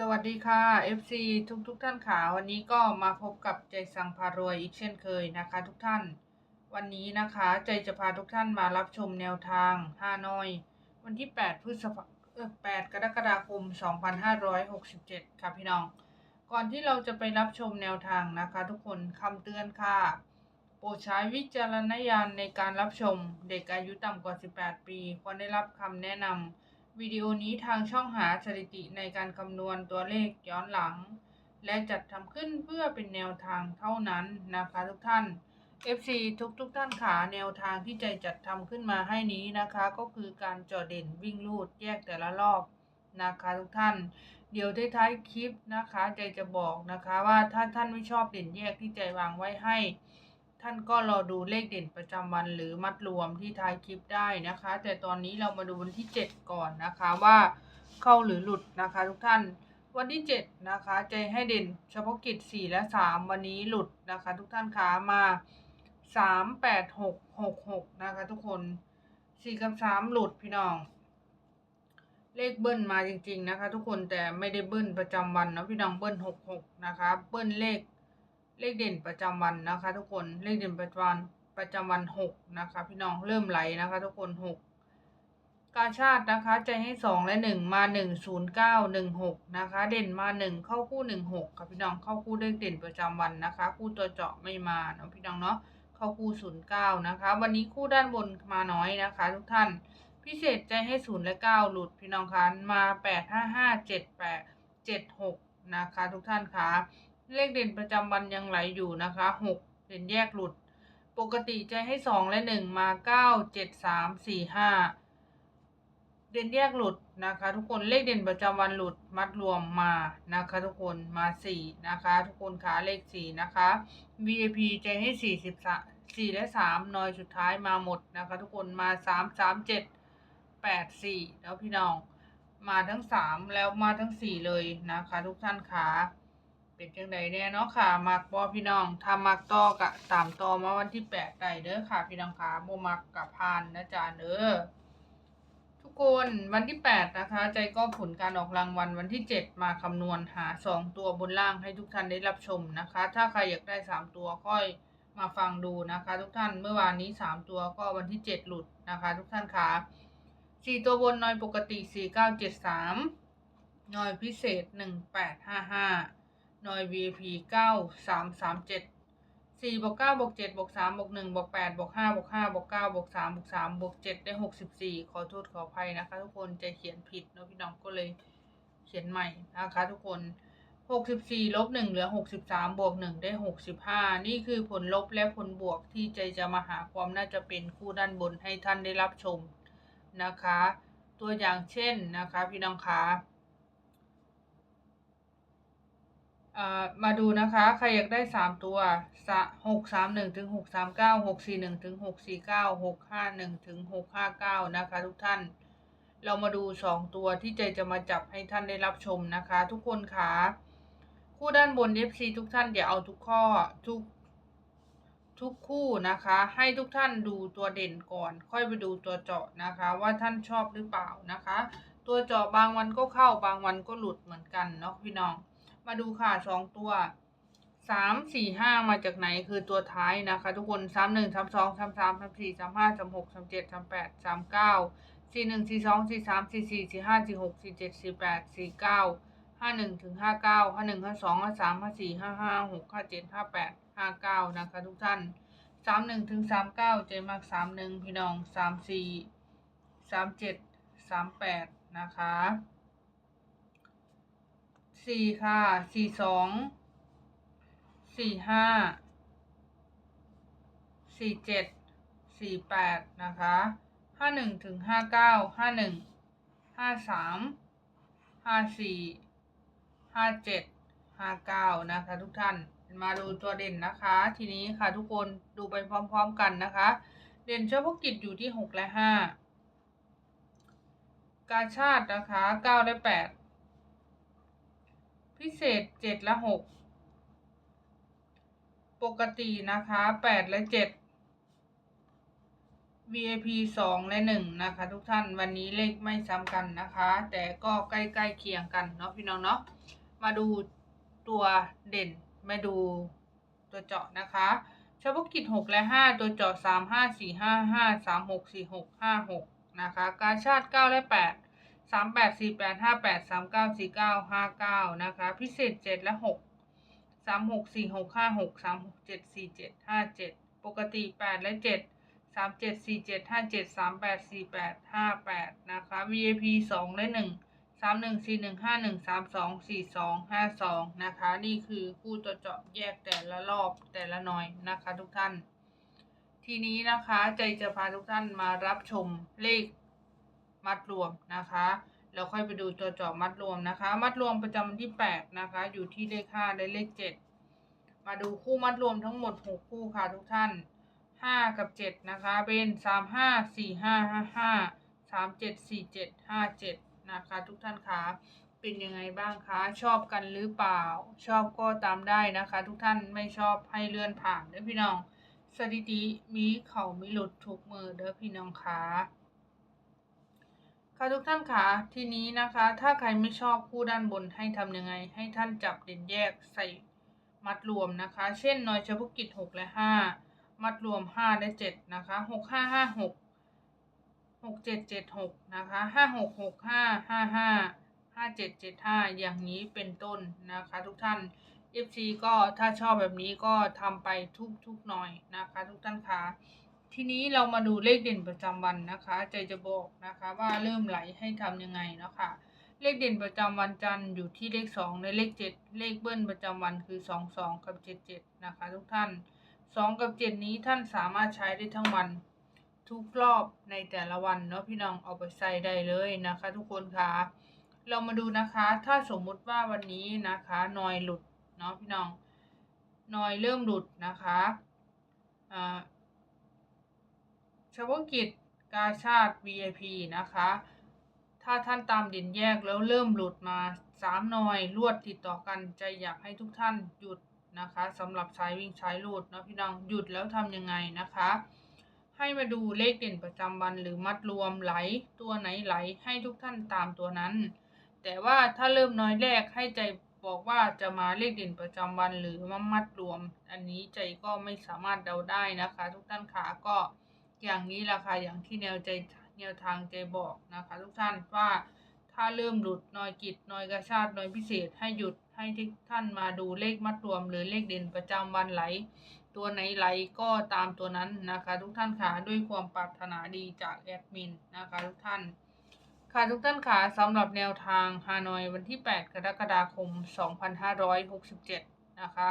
สวัสดีค่ะ FC ทุกทุกๆท่านค่ะวันนี้ก็มาพบกับใจสังพารวยอีกเช่นเคยนะคะ ทุกท่าน วันนี้นะคะใจจะพาทุกท่านมารับชมแนวทางฮานอย วันที่ 8 พฤษภาเออ8กรกฎาคม 2567 ค่ะพี่น้อง ก่อนที่เราจะไปรับชมแนวทางนะคะ ทุกคนคำเตือนค่ะ โปรดใช้วิจารณญาณในการรับชมเด็กอายุต่ำกว่า 18 ปีควรได้รับคำแนะนำ วิดีโอนี้ทางช่องหาสถิติในการคำนวณตัวเลขย้อนหลัง และจัดทำขึ้นเพื่อเป็นแนวทางเท่านั้นนะคะทุกท่าน FC ทุกทุกท่านขาแนวทางที่ใจจัดทำขึ้นมาให้นี้นะคะ ก็คือการจอเด่นวิ่งลูดแยกแต่ละรอบนะคะทุกท่าน เดี๋ยวท้ายคลิปนะคะ ใจจะบอกนะคะว่าถ้าท่านไม่ชอบเด่นแยกที่ใจวางไว้ให้ ท่านก็รอดูเลขเด่นประจำวันหรือมัดรวมที่ท้ายคลิปได้นะคะ แต่ตอนนี้เรามาดูวันที่ 7 ก่อนนะคะว่าเข้าหรือหลุดนะคะทุกท่านวันที่ 7 นะคะ ใจให้เด่นเฉพาะกิจ 4 และ 3 วันนี้หลุดนะคะ ทุกท่านขามา 3 8 6 6 6 นะคะ ทุกคน 4 กับ 3 หลุดพี่น้อง เลขเบิ้ลมาจริง ๆ นะคะ ทุกคนแต่ไม่ได้เบิ้ลประจำวันนะพี่น้องเบิ้ล 6 6 นะคะ เบิ้ลเลข เลขเด่นประจำวันนะคะ ทุกคนเลขเด่นประจำวันประจำวันหกนะคะ พี่น้องเริ่มไหลนะคะ ทุกคนหกกาชาตินะคะใจให้สองและหนึ่งมาหนึ่งศูนย์เก้าหนึ่งหกนะคะ เด่นมาหนึ่งเข้าคู่หนึ่งหกค่ะพี่น้องเข้าคู่เลขเด่นประจำวันนะคะ คู่ตัวเจาะไม่มาเนาะพี่น้องเนาะเข้าคู่ศูนย์เก้านะคะ วันนี้คู่ด้านบนมาน้อยนะคะ ทุกท่านพิเศษใจให้ศูนย์และเก้าหลุดพี่น้องคะมาแปดห้าห้าเจ็ดแปดเจ็ดหกนะคะ ทุกท่านคะ เลขเด่นประจำวันยังไหลอยู่นะคะหกเด่นแยกหลุด ปกติใจให้สองและหนึ่งมาเก้าเจ็ดสามสี่ห้าเด่นแยกหลุดนะคะ ทุกคนเลขเด่นประจำวันหลุดมัดรวมมานะคะ ทุกคนมาสี่นะคะ ทุกคนขาเลขสี่นะคะ VIP ใจให้สี่สิบสามสี่และสามนอยสุดท้ายมาหมดนะคะ ทุกคนมาสามสามเจ็ดแปดสี่แล้วพี่น้องมาทั้งสามแล้วมาทั้งสี่เลยนะคะ ทุกท่านขา เป็นจังใดแน่เนาะค่ะ มักบอพี่น้องถ้ามักต่อกะตามต่อมาวันที่แปดได้เด้อค่ะ พี่น้องขาโมมักกับพานนะจ๊ะเด้อทุกคนวันที่แปดนะคะ ใจก็ผลการออกรางวัลวันที่เจ็ดมาคำนวณหาสองตัวบนล่างให้ทุกท่านได้รับชมนะคะ ถ้าใครอยากได้สามตัวค่อยมาฟังดูนะคะ ทุกท่านเมื่อวานนี้สามตัวก็วันที่เจ็ดหลุดนะคะ ทุกท่านขาสี่ตัวบนน้อยปกติสี่เก้าเจ็ดสามน้อยพิเศษหนึ่งแปดห้าห้า น่วย VIP เก้าสามสามเจ็ดสี่บวกเก้าบวกเจ็ดบวกสามบวกหนึ่งบวกแปดบวกห้าบวกห้าบวกเก้าบวกสามบวกสามบวกเจ็ดได้หกสิบสี่ขอโทษขออภัยนะคะ ทุกคนจะเขียนผิดเนอะพี่น้องก็เลยเขียนใหม่นะคะ ทุกคนหกสิบสี่ลบหนึ่งเหลือหกสิบสามบวกหนึ่งได้หกสิบห้านี่คือผลลบและผลบวกที่ใจจะมาหาความน่าจะเป็นคู่ด้านบนให้ท่านได้รับชมนะคะ ตัวอย่างเช่นนะคะ พี่น้องคะ อ่า มาดูนะคะใครอยากได้สามตัวหกสามหนึ่งถึงหกสามเก้าหกสี่หนึ่งถึงหกสี่เก้าหกห้าหนึ่งถึงหกห้าเก้านะคะทุกท่าน เรามาดูสองตัวที่ใจจะมาจับให้ท่านได้รับชมนะคะ ทุกคนคะคู่ด้านบน FC ทุกท่านอย่าเอาทุกข้อทุกทุกคู่นะคะ ให้ทุกท่านดูตัวเด่นก่อน ค่อยไปดูตัวเจาะนะคะ ว่าท่านชอบหรือเปล่านะคะ ตัวเจาะบางวันก็เข้าบางวันก็หลุดเหมือนกันเนาะพี่น้อง มาดูค่ะสองตัวสามสี่ห้ามาจากไหนคือตัวท้ายนะคะ ทุกคนสามหนึ่งสามสองสามสามสามสี่สามห้าสามหกสามเจ็ดสามแปดสามเก้าสี่หนึ่งสี่สองสี่สามสี่สี่สี่ห้าสี่หกสี่เจ็ดสี่แปดสี่เก้าห้าหนึ่งถึงห้าเก้าห้าหนึ่งห้าสองห้าสามห้าสี่ห้าห้าหกห้าเจ็ดห้าแปดห้าเก้านะคะทุกท่านสามหนึ่งถึงสามเก้าใจมากสามหนึ่งพี่น้องสามสี่สามเจ็ดสามแปดนะคะ สี่ค่ะสี่สองสี่ห้าสี่เจ็ดสี่แปดนะคะห้าหนึ่งถึงห้าเก้าห้าหนึ่งห้าสามห้าสี่ห้าเจ็ดห้าเก้านะคะ ทุกท่านมาดูตัวเด่นนะคะ ทีนี้ค่ะทุกคนดูไปพร้อมๆกันนะคะ เด่นเฉพาะกิจอยู่ที่หกและห้ากาชาตินะคะเก้าและแปด พิเศษเจ็ดและหกปกตินะคะแปดและเจ็ด VIP สองและหนึ่งนะคะ ทุกท่านวันนี้เลขไม่ซ้ำกันนะคะ แต่ก็ใกล้ๆเคียงกันเนาะพี่น้องเนาะมาดูตัวเด่นมาดูตัวเจาะนะคะเฉพาะกิจหกและห้าตัวเจาะสามห้าสี่ห้าห้าสามหกสี่หกห้าหกนะคะ การชาติเก้าและแปด สามแปดสี่แปดห้าแปดสามเก้าสี่เก้าห้าเก้านะคะ พิเศษเจ็ดและหกสามหกสี่หกห้าหกสามหกเจ็ดสี่เจ็ดห้าเจ็ดปกติแปดและเจ็ดสามเจ็ดสี่เจ็ดห้าเจ็ดสามแปดสี่แปดห้าแปดนะคะ VIP สองและหนึ่งสามหนึ่งสี่หนึ่งห้าหนึ่งสามสองสี่สองห้าสองนะคะ นี่คือคู่ตัวเจาะแยกแต่ละรอบแต่ละหน่อยนะคะทุกท่าน ทีนี้นะคะใจจะพาทุกท่านมารับชมเลข มัดรวมนะคะ แล้วค่อยไปดูตัวเจาะมัดรวมนะคะ มัดรวมประจำวันที่แปดนะคะ อยู่ที่เลขห้าและเลขเจ็ดมาดูคู่มัดรวมทั้งหมดหกคู่ค่ะทุกท่านห้ากับเจ็ดนะคะ เป็นสามห้าสี่ห้าห้าห้าสามเจ็ดสี่เจ็ดห้าเจ็ดนะคะทุกท่านคะเป็นยังไงบ้างคะชอบกันหรือเปล่า ชอบก็ตามได้นะคะ ทุกท่านไม่ชอบให้เลื่อนผ่านเด้อพี่น้องสถิติมีเขามีหลุดทุกมือเด้อพี่น้องคะ ค่ะทุกท่านคะทีนี้นะคะ ถ้าใครไม่ชอบคู่ด้านบนให้ทำยังไง ให้ท่านจับเด่นแยกใส่มัดรวมนะคะ เช่นน่วยเฉพาะกิจหกและห้ามัดรวมห้าและเจ็ดนะคะหกห้าห้าหกหกเจ็ดเจ็ดหกนะคะห้าหกหกห้าห้าห้าห้าเจ็ดเจ็ดห้าอย่างนี้เป็นต้นนะคะ ทุกท่าน FC ก็ถ้าชอบแบบนี้ก็ทำไปทุกทุกหน่อยนะคะ ทุกท่านคะ ทีนี้เรามาดูเลขเด่นประจำวันนะคะใจจะบอกนะคะว่าเริ่มไหลให้ทำยังไงเนาะคะเลขเด่นประจำวันจันทร์อยู่ที่เลขสองในเลขเจ็ดเลขเบิ้ลประจำวันคือสองสองกับเจ็ดเจ็ดนะคะ ทุกท่านสองกับเจ็ดนี้ท่านสามารถใช้ได้ทั้งวันทุกรอบในแต่ละวันเนาะพี่น้องเอาไปใส่ได้เลยนะคะ ทุกคนคะเรามาดูนะคะถ้าสมมุติว่าวันนี้นะคะนอยหลุดเนาะพี่น้องนอยเริ่มหลุดนะคะอ่า เฉพาะกิจกาชาติ VIP นะคะ ถ้าท่านตามเด่นแยกแล้วเริ่มหลุดมาสามนอยรวดติดต่อกันใจอยากให้ทุกท่านหยุดนะคะสำหรับสายวิ่งสายรูดเนาะพี่น้องหยุดแล้วทำยังไงนะคะ ให้มาดูเลขเด่นประจำวันหรือมัดรวมไหลตัวไหนไหลให้ทุกท่านตามตัวนั้น แต่ว่าถ้าเริ่มน้อยแรกให้ใจบอกว่าจะมาเลขเด่นประจำวันหรือมามัดรวม อันนี้ใจก็ไม่สามารถเดาได้นะคะ ทุกท่านขาก็ อย่างนี้แหละค่ะอย่างที่แนวใจแนวทางใจบอกนะคะ ทุกท่านว่าถ้าเริ่มหลุดนอยกิจนอยกระชาตินอยพิเศษให้หยุดให้ทุกท่านมาดูเลขมัดรวม หรือเลขเด่นประจำวันไหล ตัวไหนไหลก็ตามตัวนั้นนะคะ ทุกท่านค่ะด้วยความปรารถนาดีจากแอดมินนะคะทุกท่านค่ะทุกท่านค่ะสำหรับแนวทางฮานอยวันที่ 8 กรกฎาคม 2567 นะคะ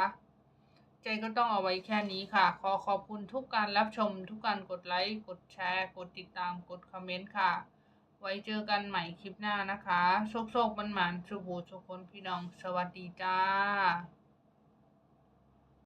ใจก็ต้องเอาไว้แค่นี้ค่ะ ขอขอบคุณทุกการรับชม ทุกการกดไลค์ กดแชร์ กดติดตาม กดคอมเมนต์ค่ะ ไว้เจอกันใหม่คลิปหน้านะคะ โชคโชคมันหมานสุบูสุคนพี่น้อง สวัสดีจ้า